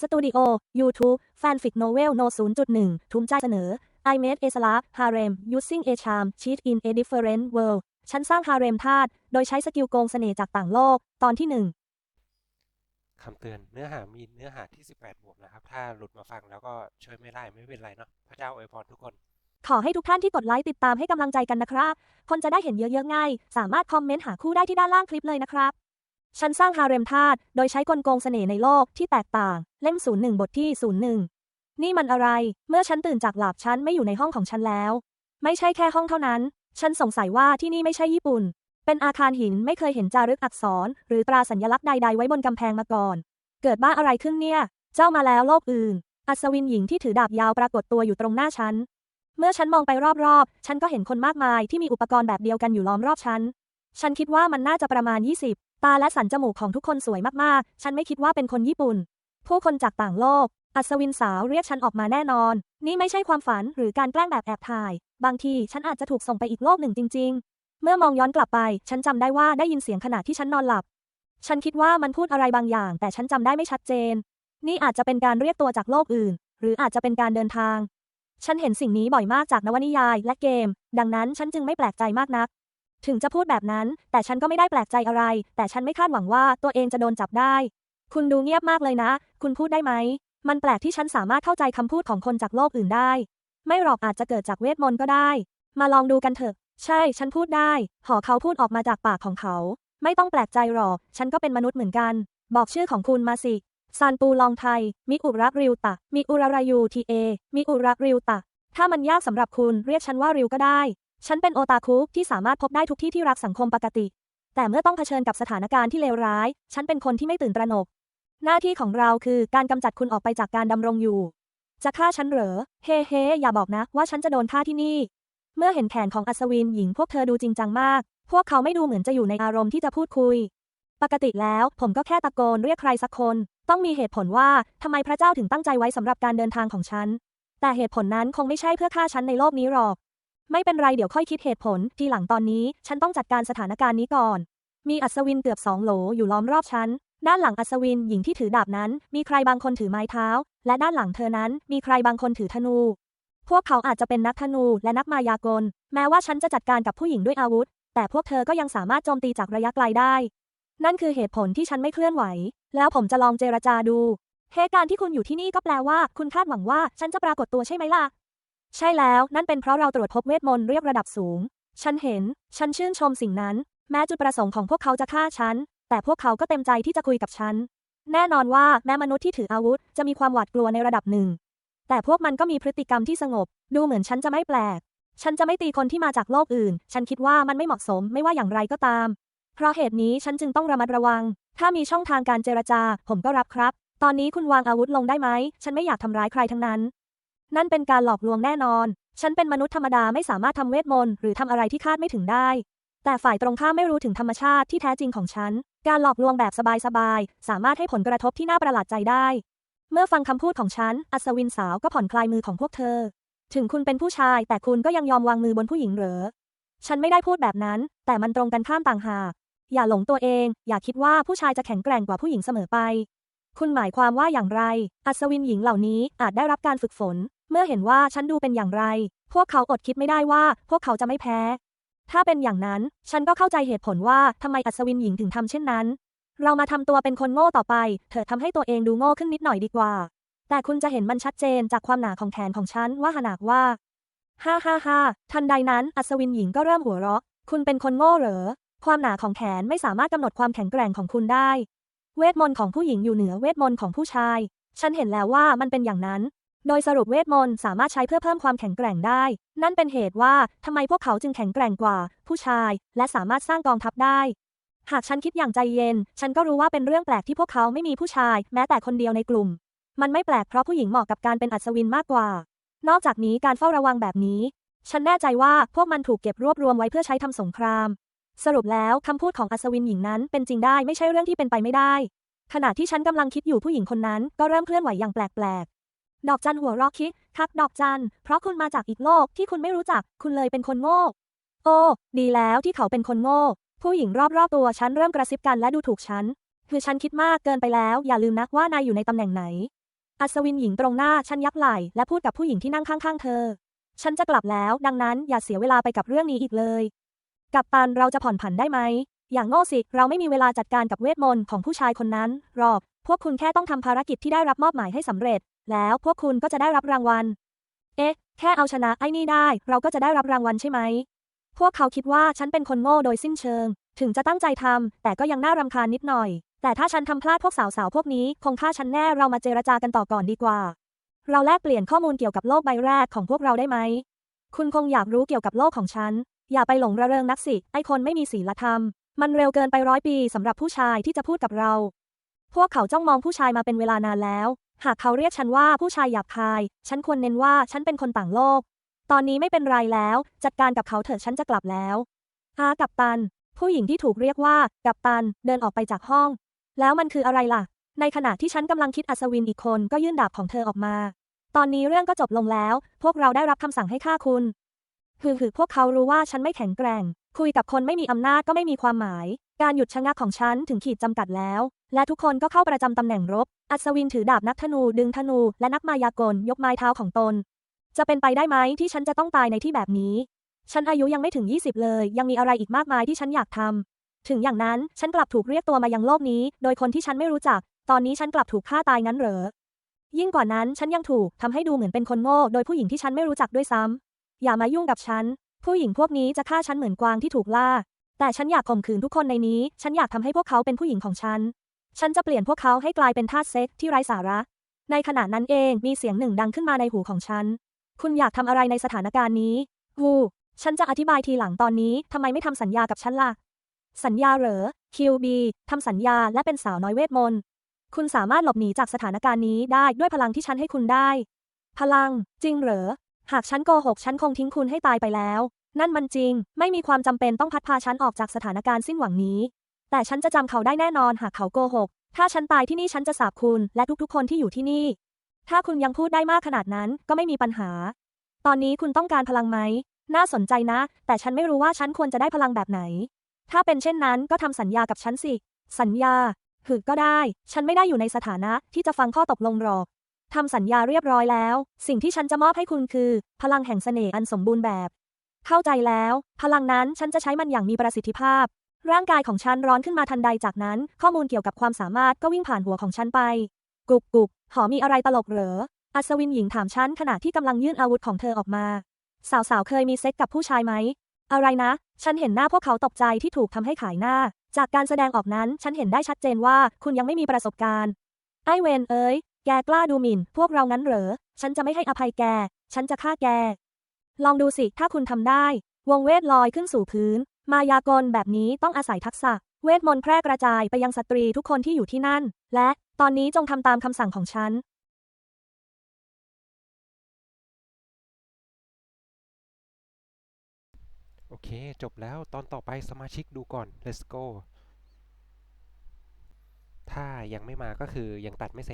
สตูดิโอ YouTube แฟนฟิกโนเวลโน0.1 ทุมใจเสนอ I made a slab harem using a charm cheat in a different world ฉันสร้างฮาเร็มทาสโดยใช้สกิลโกงเสน่ห์จากต่างโลก ตอนที่หนึ่งคำเตือนเนื้อหามีเนื้อหาที่ 18 บวกนะครับ ถ้าหลุดมาฟังแล้วก็ช่วยไม่ได้ไม่เป็นไรเนาะพระเจ้าอวยพรทุกคน ขอให้ทุกท่านที่กดไลค์ติดตามให้กำลังใจกันนะครับ คนจะได้เห็นเยอะๆง่าย สามารถคอมเมนต์หาคู่ได้ที่ด้านล่างคลิปเลยนะครับ ฉันสร้างฮาเร็มทาสโดยใช้กลโกงเสน่ห์ในโลกที่แตกต่าง เล่ม 01 บทที่ 01 นี่มันอะไร เมื่อฉันตื่นจากหลับฉันไม่อยู่ในห้องของฉันแล้ว ไม่ใช่แค่ห้องเท่านั้น ฉันสงสัยว่าที่นี่ไม่ใช่ญี่ปุ่น เป็นอาคารหินไม่เคยเห็นจารึกอักษร หรือตราสัญลักษณ์ใด ๆ ไว้บนกำแพงมาก่อน เกิดบ้าอะไรขึ้นเนี่ย เจ้ามาแล้วโลกอื่น อัศวินหญิงที่ถือดาบยาวปรากฏตัวอยู่ตรงหน้าฉัน เมื่อฉันมองไปรอบๆ ฉันก็เห็นคนมากมายที่มีอุปกรณ์แบบเดียวกันอยู่ล้อมรอบฉัน ฉันคิดว่ามันน่าจะประมาณ 20 ตาและสันจมูกของทุกคนสวยมากๆ ฉันไม่คิดว่าเป็นคนญี่ปุ่น ผู้คนจากต่างโลก อัศวินสาวเรียกฉันออกมาแน่นอน นี่ไม่ใช่ความฝันหรือการแกล้งแบบแอบถ่าย บางทีฉันอาจจะถูกส่งไปอีกโลกหนึ่งจริง ๆ เมื่อมองย้อนกลับไป ฉันจำได้ว่าได้ยินเสียงขณะที่ฉันนอนหลับ ฉันคิดว่ามันพูดอะไรบางอย่าง แต่ฉันจำได้ไม่ชัดเจน นี่อาจจะเป็นการเรียกตัวจากโลกอื่น หรืออาจจะเป็นการเดินทาง ฉันเห็นสิ่งนี้บ่อยมากจากนวนิยายและเกม ดังนั้นฉันจึงไม่แปลกใจมากนัก ถึงจะพูดแบบนั้น แต่ฉันก็ไม่ได้แปลกใจอะไร แต่ฉันไม่คาดหวังว่าตัวเองจะโดนจับได้ คุณดูเงียบมากเลยนะ คุณพูดได้ไหม มันแปลกที่ฉันสามารถเข้าใจคำพูดของคนจากโลกอื่นได้ ไม่หรอกอาจจะเกิดจากเวทมนต์ก็ได้ มาลองดูกันเถอะ ใช่ ฉันพูดได้ หอเขาพูดออกมาจากปากของเขา ไม่ต้องแปลกใจหรอก ฉันก็เป็นมนุษย์เหมือนกัน บอกชื่อของคุณมาสิซานปูลองไทย มิอุรักริวตะ มิอุรารายูทีเอ มิอุรักริวตะ ถ้ามันยากสำหรับคุณเรียกฉันว่าริวก็ได้ ฉันเป็นโอตาคุที่สามารถพบได้ทุกที่ที่รักสังคมปกติ แต่เมื่อต้องเผชิญกับสถานการณ์ที่เลวร้าย ฉันเป็นคนที่ไม่ตื่นตระหนก หน้าที่ของเราคือการกำจัดคุณออกไปจากการดำรงอยู่ จะฆ่าฉันเหรอ เฮ้เฮ้อย่าบอกนะ ว่าฉันจะโดนฆ่าที่นี่ เมื่อเห็นแขนของอัศวินหญิงพวกเธอดูจริงจังมาก พวกเขาไม่ดูเหมือนจะอยู่ในอารมณ์ที่จะพูดคุย ปกติแล้วผมก็แค่ตะโกนเรียกใครสักคน ต้องมีเหตุผลว่าทำไมพระเจ้าถึงตั้งใจไว้สำหรับการเดินทางของฉัน แต่เหตุผลนั้นคงไม่ใช่เพื่อฆ่าฉันในโลกนี้หรอก ไม่เป็นไรเดี๋ยวค่อยคิดเหตุผล ทีหลังตอนนี้ ฉันต้องจัดการสถานการณ์นี้ก่อน มีอัศวินเกือบสองโหลอยู่ล้อมรอบฉัน ด้านหลังอัศวินหญิงที่ถือดาบนั้น มีใครบางคนถือไม้เท้า และด้านหลังเธอนั้น มีใครบางคนถือธนู พวกเขาอาจจะเป็นนักธนูและนักมายากล แม้ว่าฉันจะจัดการกับผู้หญิงด้วยอาวุธ แต่พวกเธอก็ยังสามารถโจมตีจากระยะไกลได้ นั่นคือเหตุผลที่ฉันไม่เคลื่อนไหว แล้วผมจะลองเจรจาดูเหตุการณ์ที่คุณอยู่ที่นี่ก็แปลว่า คุณคาดหวังว่าฉันจะปรากฏตัวใช่ไหมล่ะ ใช่แล้ว นั่นเป็นเพราะเราตรวจพบเวทมนต์เรียกระดับสูง ฉันเห็น ฉันชื่นชมสิ่งนั้น แม้จุดประสงค์ของพวกเขาจะฆ่าฉัน แต่พวกเขาก็เต็มใจที่จะคุยกับฉัน แน่นอนว่าแม้มนุษย์ที่ถืออาวุธจะมีความหวาดกลัวในระดับหนึ่ง แต่พวกมันก็มีพฤติกรรมที่สงบ ดูเหมือนฉันจะไม่แปลก ฉันจะไม่ตีคนที่มาจากโลกอื่น ฉันคิดว่ามันไม่เหมาะสมไม่ว่าอย่างไรก็ตาม เพราะเหตุนี้ฉันจึงต้องระมัดระวัง ถ้ามีช่องทางการเจรจา ผมก็รับครับ ตอนนี้คุณวางอาวุธลงได้ไหม ฉันไม่อยากทำร้ายใครทั้งนั้น นั่นเป็นการหลอกลวงแน่นอน ฉันเป็นมนุษย์ธรรมดาไม่สามารถทำเวทมนต์หรือทำอะไรที่คาดไม่ถึงได้ แต่ฝ่ายตรงข้ามไม่รู้ถึงธรรมชาติที่แท้จริงของฉัน การหลอกลวงแบบสบายๆ สามารถให้ผลกระทบที่น่าประหลาดใจได้ เมื่อฟังคำพูดของฉัน อัศวินสาวก็ผ่อนคลายมือของพวกเธอ ถึงคุณเป็นผู้ชาย แต่คุณก็ยังยอมวางมือบนผู้หญิงเหรอ ฉันไม่ได้พูดแบบนั้น แต่มันตรงกันข้ามต่างหาก อย่าหลงตัวเอง อย่าคิดว่าผู้ชายจะแข็งแกร่งกว่าผู้หญิงเสมอไปคุณหมายความว่าอย่างไร อัศวินหญิงเหล่านี้อาจได้รับการฝึกฝนเมื่อเห็นว่าฉันดูเป็นอย่างไร พวกเขาอดคิดไม่ได้ว่า พวกเขาจะไม่แพ้ ถ้าเป็นอย่างนั้น ฉันก็เข้าใจเหตุผลว่าทำไมอัศวินหญิงถึงทำเช่นนั้น เรามาทำตัวเป็นคนโง่ต่อไป เธอทำให้ตัวเองดูโง่ขึ้นนิดหน่อยดีกว่า แต่คุณจะเห็นมันชัดเจนจากความหนาของแขนของฉันว่าขนาดว่า ฮ่าฮ่าฮ่าทันใดนั้นอัศวินหญิงก็เริ่มหัวเราะ คุณเป็นคนโง่เหรอ ความหนาของแขนไม่สามารถกำหนดความแข็งแกร่งของคุณได้ เวทมนต์ของผู้หญิงอยู่เหนือเวทมนต์ของผู้ชาย ฉันเห็นแล้วว่ามันเป็นอย่างนั้น โดยสรุปเวทมนต์สามารถใช้เพื่อเพิ่มความแข็งแกร่งได้ นั่นเป็นเหตุว่าทำไมพวกเขาจึงแข็งแกร่งกว่า ผู้ชาย และสามารถสร้างกองทัพได้ หากฉันคิดอย่างใจเย็น ฉันก็รู้ว่าเป็นเรื่องแปลกที่พวกเขาไม่มีผู้ชาย แม้แต่คนเดียวในกลุ่ม มันไม่แปลกเพราะผู้หญิงเหมาะกับการเป็นอัศวินมากกว่า นอกจากนี้การเฝ้าระวังแบบนี้ ฉันแน่ใจว่าพวกมันถูกเก็บรวบรวมไว้เพื่อใช้ทำสงคราม สรุปแล้วคำพูดของอัศวินหญิงนั้นเป็นจริงได้ไม่ใช่เรื่องที่เป็นไปไม่ได้ ขณะที่ฉันกำลังคิดอยู่ผู้หญิงคนนั้นก็เริ่มเคลื่อนไหวอย่างแปลก ดอกจันหัวรอคิดคักดอกจัน เพราะคุณมาจากอีกโลกที่คุณไม่รู้จัก คุณเลยเป็นคนโง่ โอ้ ดีแล้วที่เขาเป็นคนโง่ ผู้หญิงรอบๆตัวฉันเริ่มกระซิบกันและดูถูกฉัน คือฉันคิดมากเกินไปแล้ว อย่าลืมนะว่านายอยู่ในตำแหน่งไหน อัศวินหญิงตรงหน้าฉันยักไหล่และพูดกับผู้หญิงที่นั่งข้างๆเธอ ฉันจะกลับแล้ว ดังนั้นอย่าเสียเวลาไปกับเรื่องนี้อีกเลย กัปตันเราจะผ่อนผันได้ไหม อย่างโง่สิ เราไม่มีเวลาจัดการกับเวทมนต์ของผู้ชายคนนั้นหรอก พวกคุณแค่ต้องทำภารกิจที่ได้รับมอบหมายให้สำเร็จ แล้วพวกคุณก็จะได้รับรางวัล เอ๊ะ แค่เอาชนะไอ้นี่ได้ เราก็จะได้รับรางวัลใช่ไหม พวกเขาคิดว่าฉันเป็นคนโง่โดยสิ้นเชิง ถึงจะตั้งใจทำแต่ก็ยังน่ารำคาญนิดหน่อย แต่ถ้าฉันทำพลาดพวกสาวๆพวกนี้ คงฆ่าฉันแน่เรามาเจรจากันต่อก่อนดีกว่า เราแลกเปลี่ยนข้อมูลเกี่ยวกับโลกใบแรกของพวกเราได้ไหม คุณคงอยากรู้เกี่ยวกับโลกของฉัน อย่าไปหลงระเริงนักสิ ไอคนไม่มีศีลธรรม มันเร็วเกินไปร้อยปีสำหรับผู้ชายที่จะพูดกับเราพวกเขาจ้องมองผู้ชายมาเป็นเวลานานแล้ว หากเขาเรียกฉันว่าผู้ชายหยาบคาย ฉันควรเน้นว่าฉันเป็นคนต่างโลก ตอนนี้ไม่เป็นไรแล้ว จัดการกับเขาเถอะฉันจะกลับแล้วอากัปตัน ผู้หญิงที่ถูกเรียกว่ากัปตันเดินออกไปจากห้อง แล้วมันคืออะไรล่ะ ในขณะที่ฉันกำลังคิดอัศวินอีกคนก็ยื่นดาบของเธอออกมา ตอนนี้เรื่องก็จบลงแล้ว พวกเราได้รับคำสั่งให้ฆ่าคุณคือคือพวกเขารู้ว่าฉันไม่แข็งแกร่ง คุยกับคนไม่มีอำนาจก็ไม่มีความหมาย การหยุดชะงักของฉันถึงขีดจำกัดแล้ว และทุกคนก็เข้าประจำตำแหน่งรบ อัศวินถือดาบนักธนูดึงธนู และนักมายากลยกไม้เท้าของตน จะเป็นไปได้ไหมที่ฉันจะต้องตายในที่แบบนี้ ฉันอายุยังไม่ถึง 20 เลย ยังมีอะไรอีกมากมายที่ฉันอยากทำถึงอย่างนั้นฉันกลับถูกเรียกตัวมายังโลกนี้ โดยคนที่ฉันไม่รู้จัก ตอนนี้ฉันกลับถูกฆ่าตายงั้นเหรอ ยิ่งกว่านั้นฉันยังถูกทำให้ดูเหมือนเป็นคนโง่โดยผู้หญิงที่ฉันไม่รู้จักด้วยซ้ำอย่ามายุ่งกับฉันผู้หญิงพวกนี้จะฆ่าฉันเหมือนกวางที่ถูกล่า แต่ฉันอยากข่มขืนทุกคนในนี้ ฉันอยากทำให้พวกเขาเป็นผู้หญิงของฉัน ฉันจะเปลี่ยนพวกเขาให้กลายเป็นทาสเซ็กที่ไร้สาระ ในขณะนั้นเองมีเสียงหนึ่งดังขึ้นมาในหูของฉัน คุณอยากทำอะไรในสถานการณ์นี้วูฉันจะอธิบายทีหลังตอนนี้ทำไมไม่ทำสัญญากับฉันล่ะ สัญญาเหรอ QB ทำสัญญาและเป็นสาวน้อยเวทมนต์ คุณสามารถหลบหนีจากสถานการณ์นี้ได้ด้วยพลังที่ฉันให้คุณได้ พลัง จริงเหรอ หากฉันโกหกฉันคงทิ้งคุณให้ตายไปแล้ว นั่นมันจริง ไม่มีความจำเป็นต้องพัดพาฉันออกจากสถานการณ์สิ้นหวังนี้ แต่ฉันจะจำเขาได้แน่นอนหากเขาโกหก ถ้าฉันตายที่นี่ฉันจะสาบคุณ และทุกๆ คนที่อยู่ที่นี่ ถ้าคุณยังพูดได้มากขนาดนั้นก็ไม่มีปัญหา ตอนนี้คุณต้องการพลังไหม น่าสนใจนะ แต่ฉันไม่รู้ว่าฉันควรจะได้พลังแบบไหน ถ้าเป็นเช่นนั้นก็ทำสัญญากับฉันสิ สัญญาหือก็ได้ ฉันไม่ได้อยู่ในสถานะที่จะฟังข้อตกลงหรอกทำสัญญาเรียบร้อยแล้ว สิ่งที่ฉันจะมอบให้คุณคือ พลังแห่งเสน่ห์อันสมบูรณ์แบบ เข้าใจแล้ว พลังนั้นฉันจะใช้มันอย่างมีประสิทธิภาพ ร่างกายของฉันร้อนขึ้นมาทันใดจากนั้น ข้อมูลเกี่ยวกับความสามารถก็วิ่งผ่านหัวของฉันไป กุกกุกหอมีอะไรตลกเหรอ อัศวินหญิงถามฉันขณะที่กำลังยื่นอาวุธของเธอออกมา สาวๆ เคยมีเซ็กกับผู้ชายไหม อะไรนะ ฉันเห็นหน้าพวกเขาตกใจที่ถูกทำให้ขายหน้า จากการแสดงออกนั้นฉันเห็นได้ชัดเจนว่าคุณยังไม่มีประสบการณ์ ไอเวนเอ้ย แกกล้าดูหมิ่น พวกเรางั้นเหรอ ฉันจะไม่ให้อภัยแก ฉันจะฆ่าแก ลองดูสิ ถ้าคุณทำได้ วงเวทลอยขึ้นสู่พื้น มายากลแบบนี้ต้องอาศัยทักษะ เวทมนต์แพร่กระจายไปยังสตรีทุกคนที่อยู่ที่นั่น และตอนนี้จงทำตามคำสั่งของฉัน โอเค จบแล้วตอนต่อไปสมาชิกดูก่อน let's go ถ้ายังไม่มาก็คือยังตัดไม่เสร็จ